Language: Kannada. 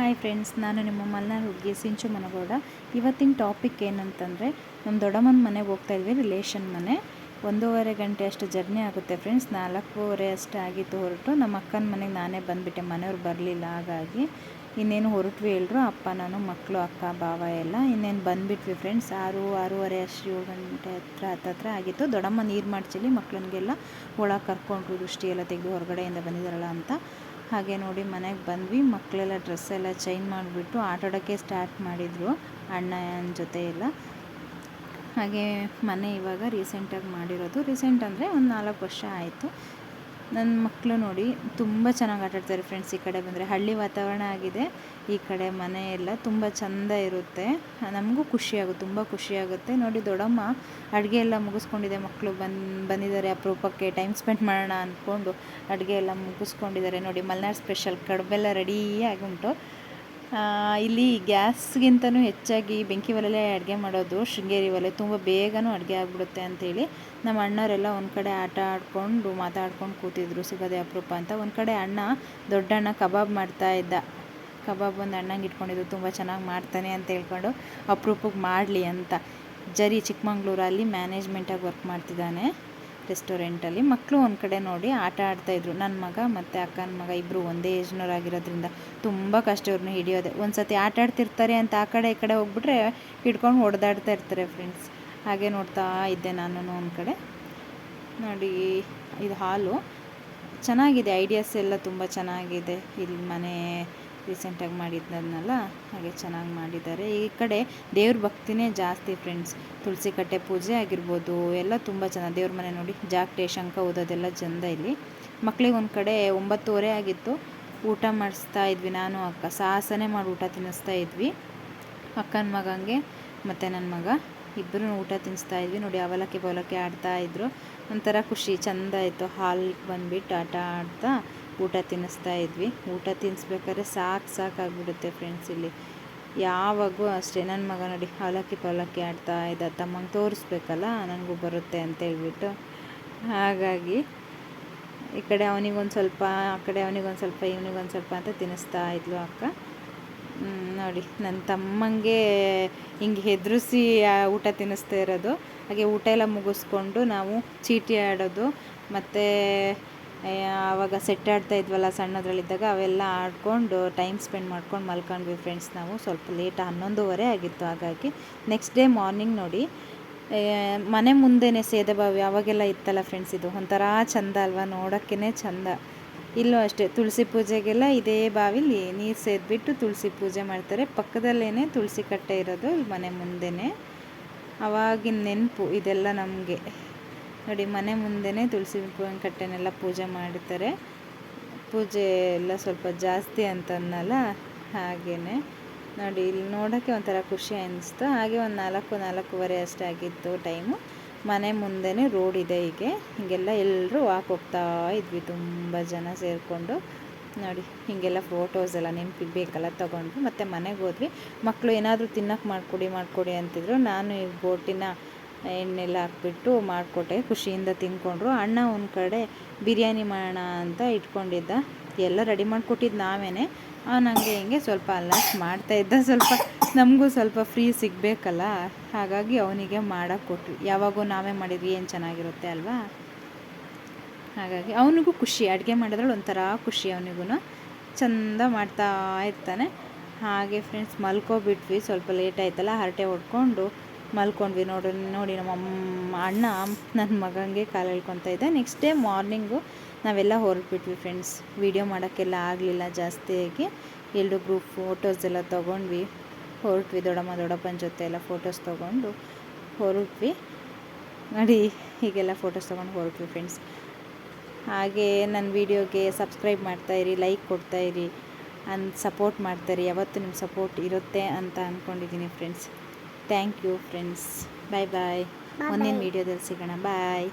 ಹಾಯ್ ಫ್ರೆಂಡ್ಸ್ ನಾನು ನಿಮ್ಮ ಮಲ್ನಾಡ್ ಹುಡುಗಿ ಸಿಂಚು ಮನಗೌಡ. ಇವತ್ತಿನ ಟಾಪಿಕ್ ಏನಂತಂದರೆ ನಮ್ಮ ದೊಡ್ಡಮ್ಮನ ಮನೆಗೆ ಹೋಗ್ತಾ ಇದ್ವಿ ರಿಲೇಷನ್ ಮನೆ. ಒಂದೂವರೆ ಗಂಟೆ ಅಷ್ಟು ಜರ್ನಿ ಆಗುತ್ತೆ ಫ್ರೆಂಡ್ಸ್ ನಾಲ್ಕೂವರೆ ಅಷ್ಟು ಆಗಿತ್ತು ಹೊರಟು. ನಮ್ಮ ಅಕ್ಕನ ಮನೆಗೆ ನಾನೇ ಬಂದುಬಿಟ್ಟೆ, ಮನೆಯವ್ರು ಬರಲಿಲ್ಲ ಹಾಗಾಗಿ. ಇನ್ನೇನು ಹೊರಟ್ವಿ ಎಲ್ಲರೂ ಅಪ್ಪ, ನಾನು ಮಕ್ಕಳು ಅಕ್ಕ, ಭಾವ ಎಲ್ಲ. ಇನ್ನೇನು ಬಂದುಬಿಟ್ವಿ ಫ್ರೆಂಡ್ಸ್ ಆರು, ಆರೂವರೆ ಅಷ್ಟು ಏಳು ಗಂಟೆ ಹತ್ರ ಹತ್ತತ್ರ ಆಗಿತ್ತು. ದೊಡ್ಡಮ್ಮ ನೀರು ಮಾಡ್ಚಲಿ ಮಕ್ಕಳಿಗೆಲ್ಲ ಒಳಗೆ ಕರ್ಕೊಂಡ್ರು ದೃಷ್ಟಿ ಎಲ್ಲ ತೆಗೆದು ಹೊರಗಡೆಯಿಂದ ಬಂದಿದ್ದಾರಲ್ಲ ಅಂತ. ಹಾಗೆ ನೋಡಿ ಮನೆಗೆ ಬಂದ್ವಿ. ಮಕ್ಕಳೆಲ್ಲ ಡ್ರೆಸ್ ಎಲ್ಲ ಚೇಂಜ್ ಮಾಡಿಬಿಟ್ಟು ಆಟಾಡೋಕ್ಕೆ ಸ್ಟಾರ್ಟ್ ಮಾಡಿದರು. ಅಣ್ಣನ ಜೊತೆ ಎಲ್ಲ. ಹಾಗೆ ಮನೆ ಇವಾಗ ರೀಸೆಂಟಾಗಿ ಮಾಡಿರೋದು. ರೀಸೆಂಟ್ ಅಂದರೆ ಒಂದು ನಾಲ್ಕು ವರ್ಷ ಆಯಿತು. ನನ್ನ ಮಕ್ಕಳು ನೋಡಿ ತುಂಬ ಚೆನ್ನಾಗಿ ಆಟಾಡ್ತಾರೆ ಫ್ರೆಂಡ್ಸ್ ಈ ಕಡೆ ಬಂದರೆ. ಹಳ್ಳಿ ವಾತಾವರಣ ಆಗಿದೆ. ಈ ಕಡೆ ಮನೆ ಎಲ್ಲ ತುಂಬ ಚೆಂದ ಇರುತ್ತೆ. ನಮಗೂ ಖುಷಿಯಾಗುತ್ತೆ ತುಂಬ ಖುಷಿಯಾಗುತ್ತೆ ನೋಡಿ ದೊಡ್ಡಮ್ಮ ಅಡುಗೆ ಎಲ್ಲ ಮುಗಿಸ್ಕೊಂಡಿದೆ. ಮಕ್ಕಳು ಬಂದು, ಬಂದಿದ್ದಾರೆ ಅಪರೂಪಕ್ಕೆ. ಟೈಮ್ ಸ್ಪೆಂಡ್ ಮಾಡೋಣ ಅಂದ್ಕೊಂಡು ಅಡುಗೆ ಎಲ್ಲ ಮುಗಿಸ್ಕೊಂಡಿದ್ದಾರೆ. ನೋಡಿ ಮಲೆನಾಡು ಸ್ಪೆಷಲ್ ಕಡುಬೆಲ್ಲ ರೆಡಿಯಾಗಿ ಉಂಟು. ಇಲ್ಲಿ ಗ್ಯಾಸ್ಗಿಂತನೂ ಹೆಚ್ಚಾಗಿ ಬೆಂಕಿ ಒಲೆಯಲ್ಲೇ ಅಡುಗೆ ಮಾಡೋದು, ಶೃಂಗೇರಿ ಒಲೆ ತುಂಬ ಬೇಗನೂ ಅಡುಗೆ ಆಗಿಬಿಡುತ್ತೆ ಅಂಥೇಳಿ ನಮ್ಮ ಅಣ್ಣವರೆಲ್ಲ ಒಂದು ಕಡೆ ಆಟ ಆಡಿಕೊಂಡು ಮಾತಾಡ್ಕೊಂಡು ಕೂತಿದ್ರು ಸಿಗೋದೆ ಅಪರೂಪ ಅಂತ. ಒಂದು ಕಡೆ ಅಣ್ಣ ದೊಡ್ಡಣ್ಣ ಕಬಾಬ್ ಮಾಡ್ತಾ ಇದ್ದ. ಕಬಾಬ್ ಒಂದು ಅಣ್ಣಂಗೆ ಇಟ್ಕೊಂಡಿದ್ದು, ತುಂಬ ಚೆನ್ನಾಗಿ ಮಾಡ್ತಾನೆ ಅಂತ ಹೇಳ್ಕೊಂಡು, ಅಪರೂಪಕ್ಕೆ ಮಾಡಲಿ ಅಂತ. ಜರಿ ಚಿಕ್ಕಮಂಗ್ಳೂರಲ್ಲಿ ಮ್ಯಾನೇಜ್ಮೆಂಟಾಗಿ ವರ್ಕ್ ಮಾಡ್ತಿದ್ದಾನೆ. ರೆಸ್ಟೋರೆಂಟಲ್ಲಿ ಮಕ್ಕಳು ಒಂದು ಕಡೆ ನೋಡಿ ಆಟ ಆಡ್ತಾಯಿದ್ರು ನನ್ನ ಮಗ ಮತ್ತು ಅಕ್ಕನ ಮಗ ಇಬ್ಬರು ಒಂದೇ ಏಜ್ನವರಾಗಿರೋದ್ರಿಂದ ತುಂಬ ಕಷ್ಟ ಇವ್ರನ್ನ ಹಿಡಿಯೋದೆ. ಒಂದು ಸತಿ ಆಟ ಆಡ್ತಿರ್ತಾರೆ ಅಂತ ಆ ಕಡೆ ಈ ಕಡೆ ಹೋಗ್ಬಿಟ್ರೆ ಹಿಡ್ಕೊಂಡು ಹೊಡೆದಾಡ್ತಾ ಇರ್ತಾರೆ ಫ್ರೆಂಡ್ಸ್ ಹಾಗೆ ನೋಡ್ತಾ ಇದ್ದೆ ನಾನು ಒಂದು ಕಡೆ. ನೋಡಿ, ಇದು ಹಾಲು. ಚೆನ್ನಾಗಿದೆ ಐಡಿಯಾಸ್ ಎಲ್ಲ ತುಂಬ ಚೆನ್ನಾಗಿದೆ. ಇಲ್ಲಿ ಮನೆ ರೀಸೆಂಟಾಗಿ ಮಾಡಿದ್ದನ್ನೆಲ್ಲ ಹಾಗೆ ಚೆನ್ನಾಗಿ ಮಾಡಿದ್ದಾರೆ. ಈ ಕಡೆ ದೇವ್ರ ಭಕ್ತಿನೇ ಜಾಸ್ತಿ ಫ್ರೆಂಡ್ಸ್ ತುಳಸಿ ಕಟ್ಟೆ ಪೂಜೆ ಆಗಿರ್ಬೋದು, ಎಲ್ಲ ತುಂಬ ಚೆನ್ನಾಗಿ ದೇವ್ರ ಮನೆ ನೋಡಿ ಜಾಕ್ಟೆ ಶಂಕ ಓದೋದೆಲ್ಲ ಚಂದ ಇಲ್ಲಿ. ಮಕ್ಳಿಗೆ ಒಂದು ಕಡೆ ಒಂಬತ್ತುವರೆ ಆಗಿತ್ತು. ಊಟ ಮಾಡಿಸ್ತಾ ಇದ್ವಿ ನಾನು, ಅಕ್ಕ. ಸಾಹಸನೇ ಮಾಡಿ ಊಟ ತಿನ್ನಿಸ್ತಾ ಇದ್ವಿ. ಅಕ್ಕನ ಮಗಂಗೆ, ಮತ್ತು ನನ್ನ ಮಗ. ಇಬ್ಬರು ಊಟ ತಿನ್ನಿಸ್ತಾ ಇದ್ವಿ. ನೋಡಿ, ಅವಲಕ್ಕಿ ಬವಲಕ್ಕಿ ಆಡ್ತಾ ಇದ್ರು. ಒಂಥರ ಖುಷಿ, ಚೆಂದ ಆಯಿತು. ಹಾಲಿಗೆ ಬಂದ್ಬಿಟ್ಟು ಆಟ ಆಡ್ತಾ ಊಟ ತಿನ್ನಿಸ್ತಾ ಇದ್ವಿ. ಊಟ ತಿನ್ನಿಸ್ಬೇಕಾದ್ರೆ ಸಾಕು ಸಾಕಾಗ್ಬಿಡುತ್ತೆ ಫ್ರೆಂಡ್ಸ್ ಇಲ್ಲಿ. ಯಾವಾಗೂ ಅಷ್ಟೇ. ನನ್ನ ಮಗ ನೋಡಿ, ಅವಲಕ್ಕಿ ಪವಲಕ್ಕಿ ಆಡ್ತಾ ಇದ್ದ. ತಮ್ಮಂಗೆ ತೋರಿಸ್ಬೇಕಲ್ಲ ನನಗೂ ಬರುತ್ತೆ ಅಂತ ಹೇಳ್ಬಿಟ್ಟು. ಹಾಗಾಗಿ ಈ ಕಡೆ ಅವನಿಗೊಂದು ಸ್ವಲ್ಪ, ಆ ಕಡೆ ಅವನಿಗೊಂದು ಸ್ವಲ್ಪ, ಇವನಿಗೊಂದು ಸ್ವಲ್ಪ ಅಂತ ತಿನ್ನಿಸ್ತಾ ಇದ್ಲು ಅಕ್ಕ. ನೋಡಿ ನನ್ನ ತಮ್ಮಂಗೆ ಹಿಂಗೆ ಹೆದರಿಸಿ ಊಟ ತಿನ್ನಿಸ್ತಾ ಇರೋದು. ಹಾಗೆ ಊಟ ಎಲ್ಲ ಮುಗಿಸ್ಕೊಂಡು ನಾವು ಚೀಟಿ ಆಡೋದು. ಮತ್ತು ಆವಾಗ ಸೆಟ್ ಆಡ್ತಾ ಇದ್ವಲ್ಲ ಸಣ್ಣದ್ರಲ್ಲಿದ್ದಾಗ ಅವೆಲ್ಲ ಆಡ್ಕೊಂಡು ಟೈಮ್ ಸ್ಪೆಂಡ್ ಮಾಡ್ಕೊಂಡು ಮಲ್ಕೊಂಡ್ವಿ ಫ್ರೆಂಡ್ಸ್ ನಾವು. ಸ್ವಲ್ಪ ಲೇಟ್ ಹನ್ನೊಂದುವರೆ ಆಗಿತ್ತು ಹಾಗಾಗಿ. ನೆಕ್ಸ್ಟ್ ಡೇ ಮಾರ್ನಿಂಗ್ ನೋಡಿ ಮನೆ ಮುಂದೆನೇ ಸೇದಬಾವಿ, ಅವಾಗೆಲ್ಲ ಇತ್ತಲ್ಲ ಫ್ರೆಂಡ್ಸ್ ಇದು. ಒಂಥರ ಚಂದ ಅಲ್ವಾ ನೋಡೋಕ್ಕೇ ಚಂದ. ಇಲ್ಲೂ ಅಷ್ಟೇ, ತುಳಸಿ ಪೂಜೆಗೆಲ್ಲ ಇದೇ ಬಾವಿಲಿ ನೀರು ಸೇದ್ಬಿಟ್ಟು ತುಳಸಿ ಪೂಜೆ ಮಾಡ್ತಾರೆ. ಪಕ್ಕದಲ್ಲೇ ತುಳಸಿ ಕಟ್ಟೆ ಇರೋದು ಇಲ್ಲಿ ಮನೆ ಮುಂದೆನೇ. ಅವಾಗಿನ ನೆನಪು ಇದೆಲ್ಲ ನಮಗೆ. ನೋಡಿ, ಮನೆ ಮುಂದೆನೇ ತುಳಸಿ ಕಟ್ಟೆನೆಲ್ಲ ಪೂಜೆ ಮಾಡ್ತಾರೆ. ಪೂಜೆ ಎಲ್ಲ ಸ್ವಲ್ಪ ಜಾಸ್ತಿ ಅಂತನ್ನಲ್ಲ ಹಾಗೇ ನೋಡಿ, ಇಲ್ಲಿ ನೋಡೋಕ್ಕೆ ಒಂಥರ ಖುಷಿ ಅನ್ನಿಸ್ತು ಹಾಗೆ ಒಂದು ನಾಲ್ಕು, ನಾಲ್ಕೂವರೆ ಅಷ್ಟಾಗಿತ್ತು ಟೈಮು. ಮನೆ ಮುಂದೆನೇ ರೋಡ್ ಇದೆ ಹೀಗೆ. ಹೀಗೆಲ್ಲ ಎಲ್ಲರೂ ವಾಕ್ ಹೋಗ್ತಾ ಇದ್ವಿ. ತುಂಬ ಜನ ಸೇರಿಕೊಂಡು. ನೋಡಿ, ಹೀಗೆಲ್ಲ ಫೋಟೋಸ್ ಎಲ್ಲ ನೆನಪಿಗೆ ಬೇಕಲ್ಲ ತೊಗೊಂಡ್ವಿ ಮತ್ತು ಮನೆಗೆ ಹೋದ್ವಿ. ಮಕ್ಕಳು ಏನಾದರೂ ತಿನ್ನೋಕೆ ಮಾಡಿಕೊಡಿ ಮಾಡಿಕೊಡಿ ಅಂತಿದ್ರು. ನಾನು ಈ ಬೋಟಿನ ಎಣ್ಣೆಲ್ಲ ಹಾಕ್ಬಿಟ್ಟು ಮಾಡಿಕೊಟ್ಟೆ. ಖುಷಿಯಿಂದ ತಿಂದ್ಕೊಂಡ್ರು. ಅಣ್ಣ ಒಂದು ಕಡೆ ಬಿರಿಯಾನಿ ಮಾಡೋಣ ಅಂತ ಇಟ್ಕೊಂಡಿದ್ದ. ಎಲ್ಲ ರೆಡಿ ಮಾಡಿಕೊಟ್ಟಿದ್ದು ನಾವೇ ನನಗೆ ಹಿಂಗೆ ಸ್ವಲ್ಪ ಅಲಸ್ ಮಾಡ್ತಾ ಇದ್ದ. ಸ್ವಲ್ಪ ನಮಗೂ ಸ್ವಲ್ಪ ಫ್ರೀ ಸಿಗಬೇಕಲ್ಲ. ಹಾಗಾಗಿ ಅವನಿಗೆ ಮಾಡೋಕ್ಕೆ ಕೊಟ್ವಿ. ಯಾವಾಗೂ ನಾವೇ ಮಾಡಿದ್ವಿ ಏನು ಚೆನ್ನಾಗಿರುತ್ತೆ ಅಲ್ವಾ? ಹಾಗಾಗಿ ಅವನಿಗೂ ಖುಷಿ. ಅಡುಗೆ ಮಾಡಿದ್ರಲ್ಲಿ ಒಂಥರ ಖುಷಿ ಅವನಿಗೂ ಚಂದ ಮಾಡ್ತಾ ಇರ್ತಾನೆ. ಹಾಗೆ ಫ್ರೆಂಡ್ಸ್ ಮಲ್ಕೋಬಿಟ್ವಿ. ಸ್ವಲ್ಪ ಲೇಟ್ ಆಯ್ತಲ್ಲ, ಹರಟೆ ಹೊಡ್ಕೊಂಡು. ಮಲ್ಕೊಂಡ್ವಿ ನೋಡಿ ನೋಡಿ ನಮ್ಮ ಅಣ್ಣ ನನ್ನ ಮಗನಿಗೆ ಕಾಲು ಹೇಳ್ಕೊತ ಇದ್ದೆ. ನೆಕ್ಸ್ಟ್ ಡೇ ಮಾರ್ನಿಂಗು ನಾವೆಲ್ಲ ಹೊರಟ್ಬಿಟ್ವಿ ಫ್ರೆಂಡ್ಸ್ ವೀಡಿಯೋ ಮಾಡೋಕ್ಕೆಲ್ಲ ಆಗಲಿಲ್ಲ ಜಾಸ್ತಿಯಾಗಿ ಎಲ್ಲರೂ ಗ್ರೂಪ್ ಫೋಟೋಸ್ ಎಲ್ಲ ತೊಗೊಂಡ್ವಿ. ಹೊರಟ್ವಿ ದೊಡ್ಡಮ್ಮ, ದೊಡ್ಡಪ್ಪನ ಜೊತೆ ಎಲ್ಲ ಫೋಟೋಸ್ ತೊಗೊಂಡು ಹೊರಟ್ವಿ. ನೋಡಿ, ಹೀಗೆಲ್ಲ ಫೋಟೋಸ್ ತೊಗೊಂಡು ಹೊರಟ್ವಿ ಫ್ರೆಂಡ್ಸ್ ಹಾಗೆ ನನ್ನ ವೀಡಿಯೋಗೆ ಸಬ್ಸ್ಕ್ರೈಬ್ ಮಾಡ್ತಾಯಿರಿ ಲೈಕ್ ಕೊಡ್ತಾಯಿರಿ ಅನ್ ಸಪೋರ್ಟ್ ಮಾಡ್ತಾಯಿರಿ ಯಾವತ್ತು ನಿಮ್ಮ ಸಪೋರ್ಟ್ ಇರುತ್ತೆ ಅಂತ ಅಂದ್ಕೊಂಡಿದ್ದೀನಿ friends thank you friends bye bye ಮುಂದಿನ ವೀಡಿಯೋದಲ್ಲಿ ಸಿಗೋಣ. ಬಾಯ್